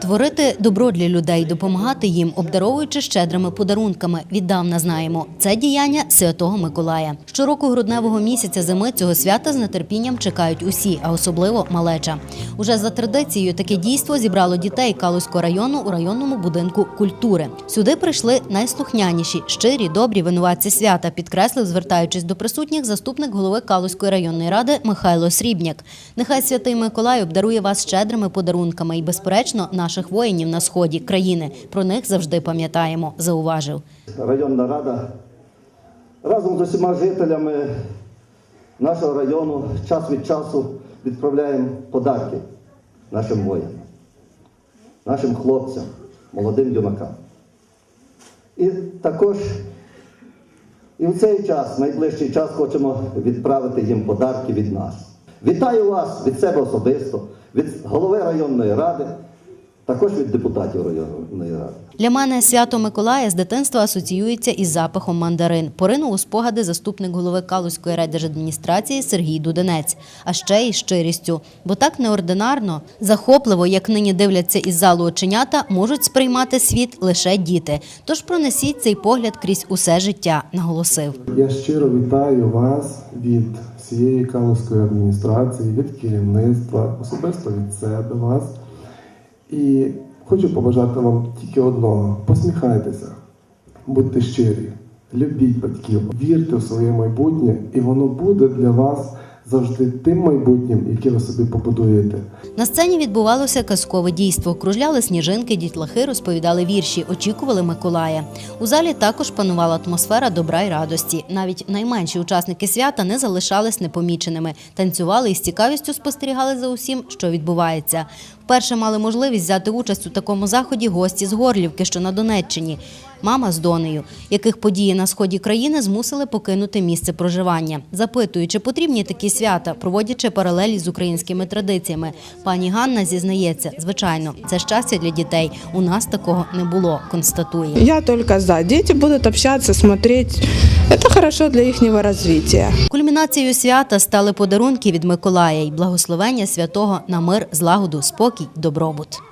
Творити добро для людей, допомагати їм, обдаровуючи щедрими подарунками. Віддавна знаємо. Це діяння Святого Миколая. Щороку грудневого місяця зими цього свята з нетерпінням чекають усі, а особливо малеча. Уже за традицією таке дійство зібрало дітей Калузького району у районному будинку культури. Сюди прийшли найслухняніші, щирі, добрі винуватці свята, підкреслив, звертаючись до присутніх, заступник голови Калузької районної ради Михайло Срібняк. Нехай святий Миколай обдарує вас щедрими подарунками і, безперечно, наших воїнів на сході країни. Про них завжди пам'ятаємо, зауважив. районна рада разом з усіма жителями нашого району час від часу відправляємо подарки нашим воїнам, нашим хлопцям, молодим юнакам. І також і в цей час, найближчий час, хочемо відправити їм подарки від нас. Вітаю вас від себе особисто, від голови районної ради, також від депутатів районної ради. Для мене свято Миколая з дитинства асоціюється із запахом мандарин. Поринув у спогади заступник голови Калузької райдержадміністрації Сергій Дуденець, а ще й щирістю. Бо так неординарно, захопливо, як нині дивляться із залу оченята, можуть сприймати світ лише діти. Тож пронесіть цей погляд крізь усе життя, наголосив. Я щиро вітаю вас від всієї Калузької адміністрації, від керівництва, особисто від себе вас. І хочу побажати вам тільки одного: посміхайтеся, будьте щирі, любіть батьків, вірте в своє майбутнє, і воно буде для вас завжди тим майбутнім, яке ви собі побудуєте. На сцені відбувалося казкове дійство. Кружляли сніжинки, дітлахи розповідали вірші, очікували Миколая. У залі також панувала атмосфера добра й радості. Навіть найменші учасники свята не залишались непоміченими. Танцювали і з цікавістю спостерігали за усім, що відбувається. Вперше мали можливість взяти участь у такому заході гості з Горлівки, що на Донеччині. Мама з донею, яких події на сході країни змусили покинути місце проживання. Запитує, чи потрібні такі свята, проводячи паралелі з українськими традиціями. Пані Ганна зізнається, звичайно, це щастя для дітей. У нас такого не було, констатує. Я только за. Дети будут общаться, смотреть. Это хорошо для их развития. Кульмінацією свята стали подарунки від Миколая й благословення святого на мир, злагоду, спокій, добробут.